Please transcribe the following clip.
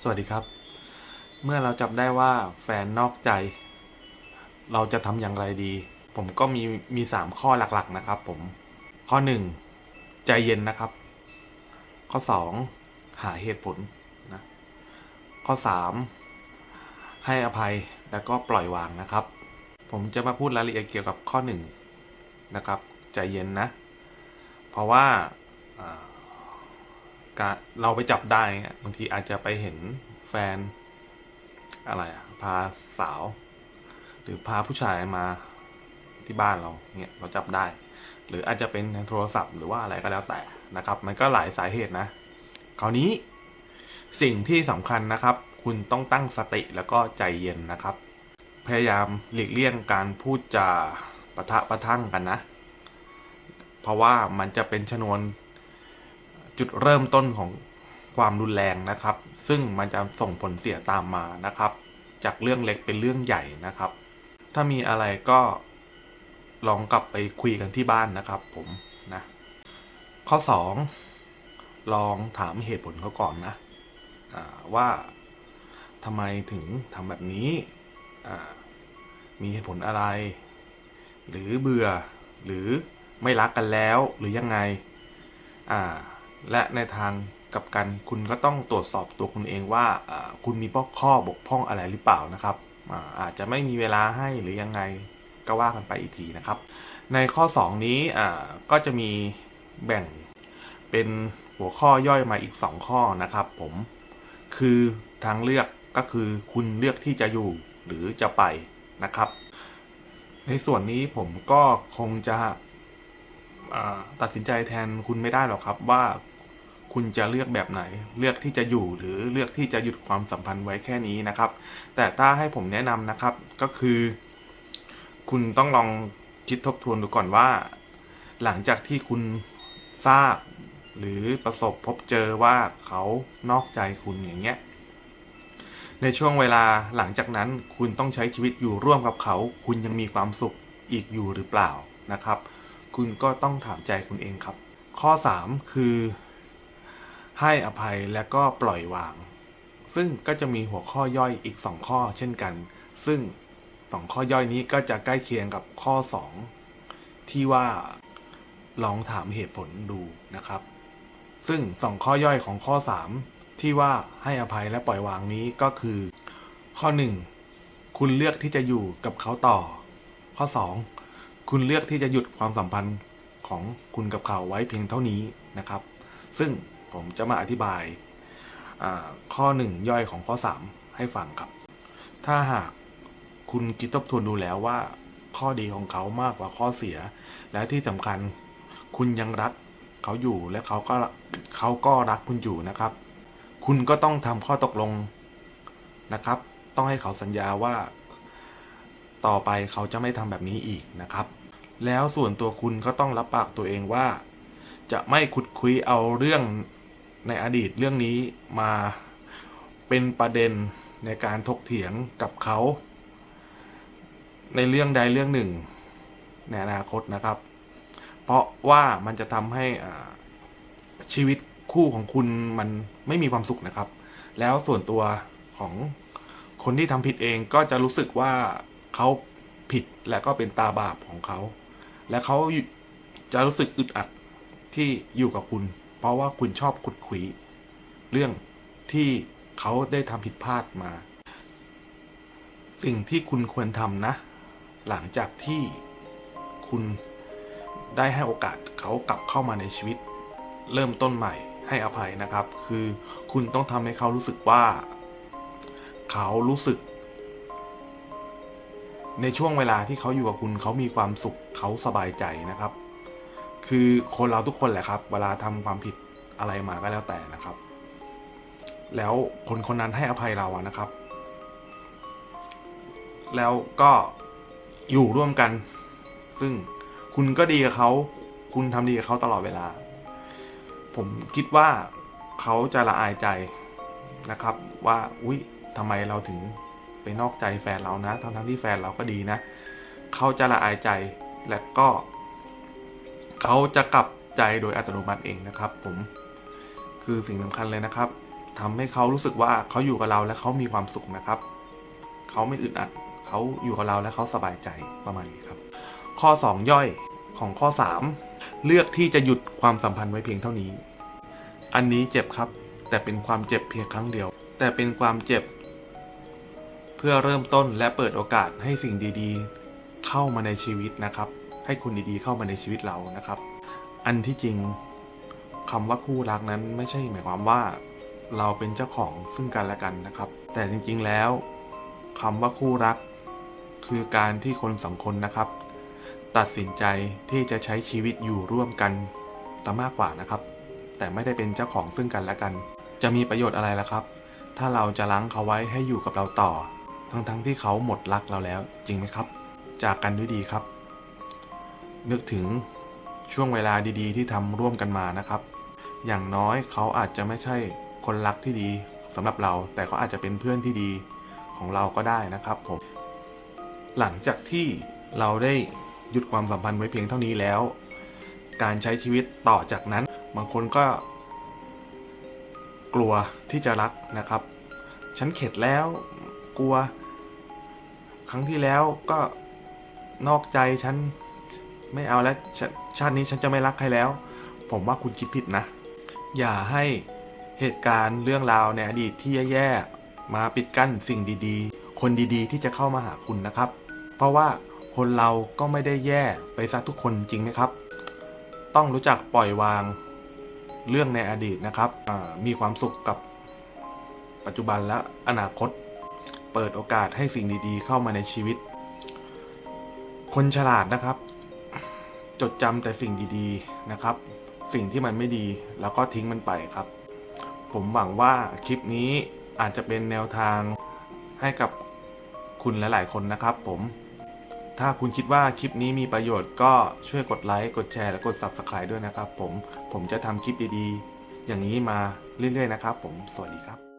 สวัสดีครับ เมื่อเราจับได้ว่าแฟนนอกใจ เราจะทำอย่างไรดี ผมก็มีมีสามข้อหลักๆนะครับ ผม ข้อหนึ่งใจเย็นนะครับ ข้อสองหาเหตุผลนะข้อสามให้อภัยแล้วก็ปล่อยวางนะครับ ผมจะมาพูดรายละเอียดเกี่ยวกับข้อหนึ่งนะครับ ใจเย็นนะ เพราะว่า การเราไปจับได้เนี่ยบางทีอาจจะไปเห็นแฟน อะไรอะพาสาว หรือพาผู้ชายมาที่บ้านเราเนี่ยเราจับได้ หรืออาจจะเป็นทางโทรศัพท์หรือว่าอะไรก็แล้วแต่นะครับ มันก็หลายสาเหตุนะ คราวนี้สิ่งที่สำคัญนะครับ คุณต้องตั้งสติแล้วก็ใจเย็นนะครับ พยายามหลีกเลี่ยงการพูดจาปะทะปะทั่งกันนะ เพราะว่ามันจะเป็นชนวน จุดเริ่มต้นของความรุนแรงนะครับ ซึ่งมันจะส่งผลเสียตามมานะครับ จากเรื่องเล็กเป็นเรื่องใหญ่นะครับ ถ้ามีอะไรก็ลองกลับไปคุยกันที่บ้านนะครับ ผมนะ ข้อ 2 ลองถามเหตุผลเขาก่อนนะว่าทำไมถึงทำแบบนี้มีเหตุผลอะไร หรือเบื่อหรือไม่รักกันแล้วหรือยังไง อ่า และในทางกับกันคุณก็ต้องตรวจสอบตัวคุณเองว่าคุณมีข้อบกพร่องอะไรหรือเปล่านะครับอาจจะไม่มีเวลาให้หรือยังไงก็ว่ากันไปอีกทีนะครับ ในข้อ 2 นี้ก็จะมีแบ่งเป็นหัวข้อย่อยมาอีก 2 ข้อนะครับผมคือทางเลือกก็คือคุณเลือกที่จะอยู่หรือจะไปนะครับ ในส่วนนี้ผมก็คงจะ ตัดสินใจแทนคุณไม่ได้หรอกครับว่าคุณจะเลือกแบบไหน เลือกที่จะอยู่หรือเลือกที่จะหยุดความสัมพันธ์ไว้แค่นี้นะครับ แต่ถ้าให้ผมแนะนำนะครับก็คือ คุณต้องลองคิดทบทวนดูก่อนว่า หลังจากที่คุณทราบหรือประสบพบเจอว่าเขานอกใจคุณอย่างเงี้ย ในช่วงเวลาหลังจากนั้นคุณต้องใช้ชีวิตอยู่ร่วมกับเขา คุณยังมีความสุขอีกอยู่หรือเปล่านะครับ คุณก็ต้องถามใจคุณเองครับ ข้อ 3 คือ ให้อภัยและก็ปล่อยวาง ซึ่งก็จะมีหัวข้อย่อยอีก 2 ข้อเช่นกัน ซึ่ง 2 ข้อย่อยนี้ก็จะใกล้เคียงกับข้อ 2 ที่ว่าลองถามเหตุผลดูนะครับ ซึ่ง 2 ข้อย่อยของข้อ 3 ที่ว่าให้อภัยและปล่อยวางนี้ก็คือ ข้อ 1 คุณเลือกที่จะอยู่กับเขาต่อ ข้อ 2 คุณเลือกที่จะหยุดความสัมพันธ์ของคุณกับเขาไว้เพียงเท่านี้นะครับ ซึ่งผมจะมาอธิบายอ่าข้อ 1 ย่อยของข้อ 3 ให้ฟังครับ ถ้าหากคุณคิดทบทวนดูแล้วว่า ข้อดีของเขามากกว่าข้อเสีย และที่สำคัญคุณยังรักเขาอยู่และเขาก็เขาก็รักคุณอยู่นะครับ คุณก็ต้องทำข้อตกลงนะครับ ต้องให้เขาสัญญาว่า ต่อไปเขาจะไม่ทำแบบนี้อีกนะครับ แล้วส่วนตัวคุณก็ต้องรับปากตัวเองว่า จะไม่ขุดคุยเอาเรื่องในอดีตเรื่องนี้มาเป็นประเด็นในการถกเถียงกับเขา ในเรื่องใดเรื่องหนึ่งในอนาคตนะครับ เพราะว่ามันจะทำให้ชีวิตคู่ของคุณมันไม่มีความสุขนะครับ แล้วส่วนตัวของคนที่ทำผิดเองก็จะรู้สึกว่า เขาผิดและก็เป็นตาบาปของเขา และเขาจะรู้สึกอึดอัดที่อยู่กับคุณ เพราะว่าคุณชอบขุดขุย เรื่องที่เขาได้ทำผิดพลาดมา สิ่งที่คุณควรทำนะ หลังจากที่คุณได้ให้โอกาสเขากลับเข้ามาในชีวิต เริ่มต้นใหม่ให้อภัยนะครับ คือคุณต้องทำให้เขารู้สึกว่า เขารู้สึก ในช่วงเวลาที่เขาอยู่กับคุณเขามีความสุขเขาสบายใจนะครับ คือคนเราทุกคนแหละครับ เวลาทำความผิดอะไรมาก็แล้วแต่นะครับ แล้วคนคนนั้นให้อภัยเราอะนะครับ แล้วก็อยู่ร่วมกัน ซึ่งคุณก็ดีกับเขา คุณทำดีกับเขาตลอดเวลา ผมคิดว่าเขาจะละอายใจนะครับ ว่าอุ๊ยทำไมเราถึง ไปนอกใจแฟนเรานะ ทั้งทั้งๆที่แฟนเราก็ดีนะ เขาจะละอายใจและก็ เขาจะกลับใจโดยอัตโนมัติเองนะครับ ผมคือสิ่งสำคัญเลยนะครับทำให้เขารู้สึกว่าเขาอยู่กับเราและเขามีความสุขนะครับ เขาไม่อึดอัดเขาอยู่กับเราและเขาสบายใจประมาณนี้ครับ ข้อ 2 ย่อยของข้อ 3 เลือกที่จะหยุดความสัมพันธ์ไว้เพียงเท่านี้ อันนี้เจ็บครับ แต่เป็นความเจ็บเพียงครั้งเดียว แต่เป็นความเจ็บ เพื่อเริ่มต้นและเปิดโอกาสให้สิ่งดีๆ เข้ามาในชีวิตนะครับ ให้คนดีๆ เข้ามาในชีวิตเรานะครับ อันที่จริงคำว่าคู่รักนั้นไม่ใช่หมายความว่า เราเป็นเจ้าของซึ่งกันและกันนะครับ แต่จริงๆแล้วคำว่าคู่รัก คือการที่คนสองคนนะครับ ตัดสินใจที่จะใช้ชีวิตอยู่ร่วมกันซะมากกว่านะครับ แต่ไม่ได้เป็นเจ้าของซึ่งกันและกัน จะมีประโยชน์อะไรล่ะครับ ถ้าเราจะล้างเขาไว้ให้อยู่กับเราต่อ ทั้งๆที่เขาหมดรักเราแล้ว จริงไหมครับ จากกันด้วยดีครับ นึกถึงช่วงเวลาดีๆ ที่ทำร่วมกันมานะครับ อย่างน้อยเขาอาจจะไม่ใช่คนรักที่ดีสำหรับเรา แต่เขาอาจจะเป็นเพื่อนที่ดีของเราก็ได้นะครับผม หลังจากที่เราได้หยุดความสัมพันธ์ไว้เพียงเท่านี้แล้ว การใช้ชีวิตต่อจากนั้น บางคนก็ กลัวที่จะรักนะครับ ฉันเข็ดแล้ว กลัว ครั้งที่แล้วก็นอกใจฉันไม่เอาแล้วชาชาตินี้ฉันจะไม่รักใครแล้ว ผมว่าคุณคิดผิดนะ อย่าให้เหตุการณ์เรื่องราวในอดีตที่แย่ๆมาปิดกั้นสิ่งดีๆ คนดีๆ ที่จะเข้ามาหาคุณนะครับ เพราะว่าคนเราก็ไม่ได้แย่ไปซะทุกคนจริงไหมครับ ต้องรู้จักปล่อยวางเรื่องในอดีตนะครับมีความสุขกับปัจจุบันและอนาคต เปิดโอกาสให้สิ่งดี ๆ เข้ามาในชีวิต คนฉลาดนะครับ จดจำแต่สิ่งดีๆนะครับ สิ่งที่มันไม่ดีแล้วก็ทิ้งมันไปครับ ผมหวังว่าคลิปนี้อาจจะเป็นแนวทางให้กับคุณหลาย ๆ คนนะครับ ผม ถ้าคุณคิดว่าคลิปนี้มีประโยชน์ก็ช่วยกดไลค์กดแชร์และกด Subscribe ด้วยนะครับ ผมผมจะทำคลิปดีๆ อย่างนี้มาเรื่อย ๆ นะครับ ผมสวัสดีครับ